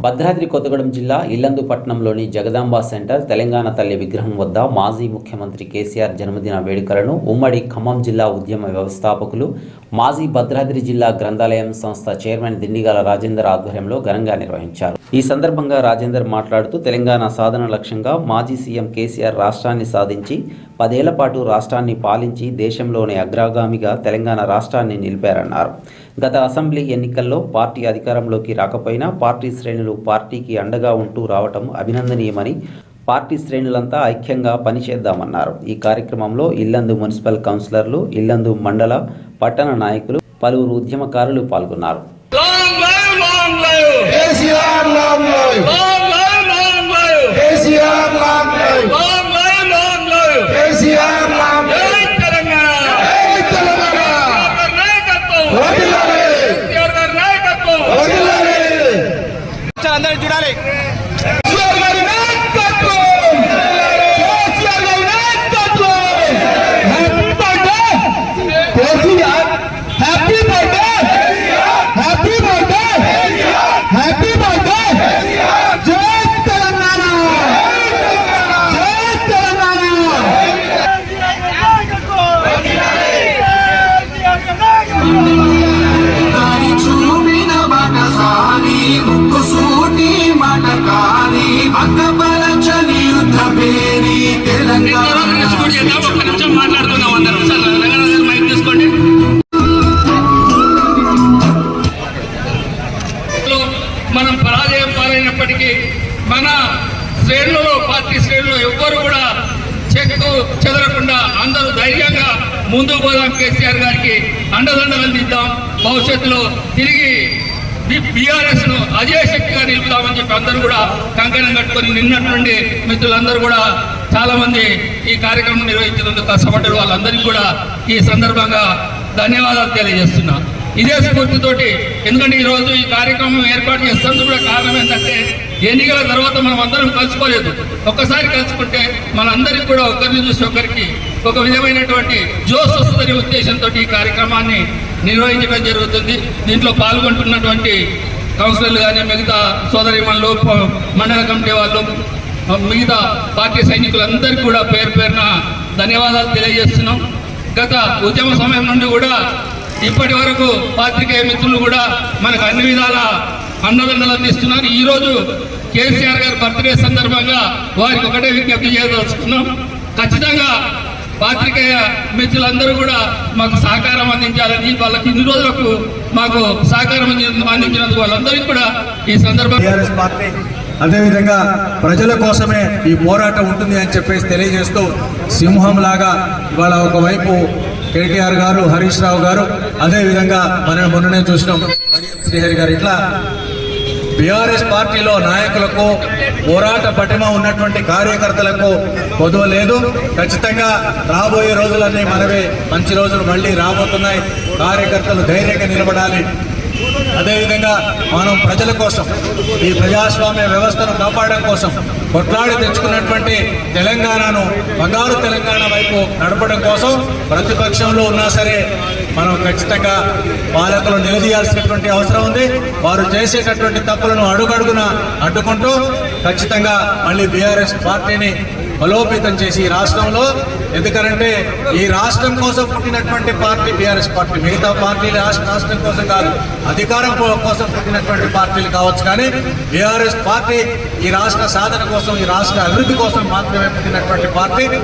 భద్రాద్రి కొత్తగూడెం జిల్లా ఇల్లందు పట్టణంలోని జగదాంబ సెంటర్ తెలంగాణ తల్లి విగ్రహం వద్ద మాజీ ముఖ్యమంత్రి కేసీఆర్ జన్మదిన వేడుకలను ఉమ్మడి ఖమ్మం జిల్లా ఉద్యమ వ్యవస్థాపకులు మాజీ భద్రాద్రి జిల్లా గ్రంథాలయం సంస్థ చైర్మన్ దిండిగాల రాజేందర్ ఆధ్వర్యంలో ఘనంగా నిర్వహించారు. ఈ సందర్భంగా రాజేందర్ మాట్లాడుతూ తెలంగాణ సాధన లక్ష్యంగా మాజీ సీఎం కేసీఆర్ రాష్ట్రాన్ని సాధించి పదేళ్ళ పాటు రాష్ట్రాన్ని పాలించి దేశంలోనే అగ్రగామిగా తెలంగాణ రాష్ట్రాన్ని నిలిపారన్నారు. గత అసెంబ్లీ ఎన్నికల్లో పార్టీ అధికారంలోకి రాకపోయినా పార్టీ శ్రేణులు పార్టీకి అండగా ఉంటూ రావటం అభినందనీయమని పార్టీ శ్రేణులంతా ఐక్యంగా పనిచేద్దామన్నారు. ఈ కార్యక్రమంలో ఇల్లందు మున్సిపల్ కౌన్సిలర్లు ఇల్లందు మండల పట్టణ నాయకులు పలువురు ఉద్యమకారులు పాల్గొన్నారు. కాని యుద్ధ పేరి తెలంగాణ ఒక్క మాట్లాడుకుందాం అందరం సార్ రంగనాథ్ గారు మైక్ తీసుకోండి మనం పరాజయం పాలైనప్పటికీ మన శ్రేణులలో పార్టీ శ్రేణులు ఎవ్వరు కూడా చెక్కు చెదరకుండా అందరూ ధైర్యంగా ముందుకు పోదాం కేసీఆర్ గారికి అండదండలు అందిద్దాం. భవిష్యత్తులో తిరిగి బీఆర్ఎస్ను అజయశక్తిగా నిలుపుతామని నిలుపుదామని చెప్పి అందరూ కూడా కంకణం కట్టుకొని నిన్నటి నుండి మిత్రులందరూ కూడా చాలా మంది ఈ కార్యక్రమం నిర్వహించినందుకు కష్టపడ్డారు వాళ్ళందరికీ కూడా ఈ సందర్భంగా ధన్యవాదాలు తెలియజేస్తున్నాను ఇదే స్ఫూర్తితోటి. ఎందుకంటే ఈ రోజు ఈ కార్యక్రమం ఏర్పాటు చేస్తున్నందుకు కూడా కారణం ఏంటంటే ఎన్నికల తర్వాత మనం అందరం కలుసుకోలేదు. ఒక్కసారి కలుసుకుంటే మనందరికి కూడా ఒకరిని చూసి ఒకరికి ఒక విధమైనటువంటి జోస్ వస్తుందనే ఉద్దేశంతో ఈ కార్యక్రమాన్ని నిర్వహించడం జరుగుతుంది. దీంట్లో పాల్గొంటున్నటువంటి కౌన్సిలర్లు కానీ మిగతా సోదరి ప- మండల కమిటీ వాళ్ళు మిగతా పార్టీ సైనికులందరికీ కూడా పేరు పేరున ధన్యవాదాలు తెలియజేస్తున్నాం. గత ఉద్యమ సమయం నుండి కూడా ఇప్పటి వరకు పాత్రికేయ మిత్రులు కూడా మనకు అన్ని విధాల అన్నదండలు అందిస్తున్నారు ఈరోజు కేసీఆర్ గారి బర్త్డే సందర్భంగా వారికి ఒకటే విజ్ఞప్తి చేయదలుచుకున్నాం. ఖచ్చితంగా పాత్రికేయ మిత్రులందరూ కూడా మాకు సహకారం అందించాలని వాళ్ళకి ఇన్ని రోజులకు మాకు సహకారం అందించినందుకు వాళ్ళందరికీ కూడా ఈ సందర్భంగా అదేవిధంగా ప్రజల కోసమే ఈ పోరాటం ఉంటుంది అని చెప్పేసి తెలియజేస్తూ సింహం లాగా ఇవాళ ఒకవైపు కేటీఆర్ గారు హరీష్ రావు గారు అదేవిధంగా మనం మొన్ననే చూసినాం. శ్రీహరి గారు ఇట్లా బీఆర్ఎస్ పార్టీలో నాయకులకు పోరాట పటిమ ఉన్నటువంటి కార్యకర్తలకు కొదువ లేదు. ఖచ్చితంగా రాబోయే రోజులన్నీ మనవే మంచి రోజులు మళ్ళీ రాబోతున్నాయి. కార్యకర్తలు ధైర్యంగా నిలబడాలి. అదేవిధంగా మనం ప్రజల కోసం ఈ ప్రజాస్వామ్య వ్యవస్థను కాపాడడం కోసం కొట్లాడి తెచ్చుకున్నటువంటి తెలంగాణను బంగారు తెలంగాణ వైపు నడపడం కోసం ప్రతిపక్షంలో ఉన్నా సరే మనం ఖచ్చితంగా పాలకులు నిలదీయాల్సినటువంటి అవసరం ఉంది. వారు చేసేటటువంటి తప్పులను అడుగడుగున అడ్డుకుంటూ ఖచ్చితంగా మళ్ళీ బీఆర్ఎస్ పార్టీని బలోపేతం చేసి ఈ రాష్ట్రంలో ఎందుకంటే ఈ రాష్ట్రం కోసం పుట్టినటువంటి పార్టీ బీఆర్ఎస్ పార్టీ మిగతా పార్టీలు రాష్ట్ర రాష్ట్రం కోసం కాదు అధికారం కోసం పుట్టినటువంటి పార్టీలు కావచ్చు కానీ బీఆర్ఎస్ పార్టీ ఈ రాష్ట్ర సాధన కోసం ఈ రాష్ట్ర అభివృద్ధి కోసం మాత్రమే పుట్టినటువంటి పార్టీ.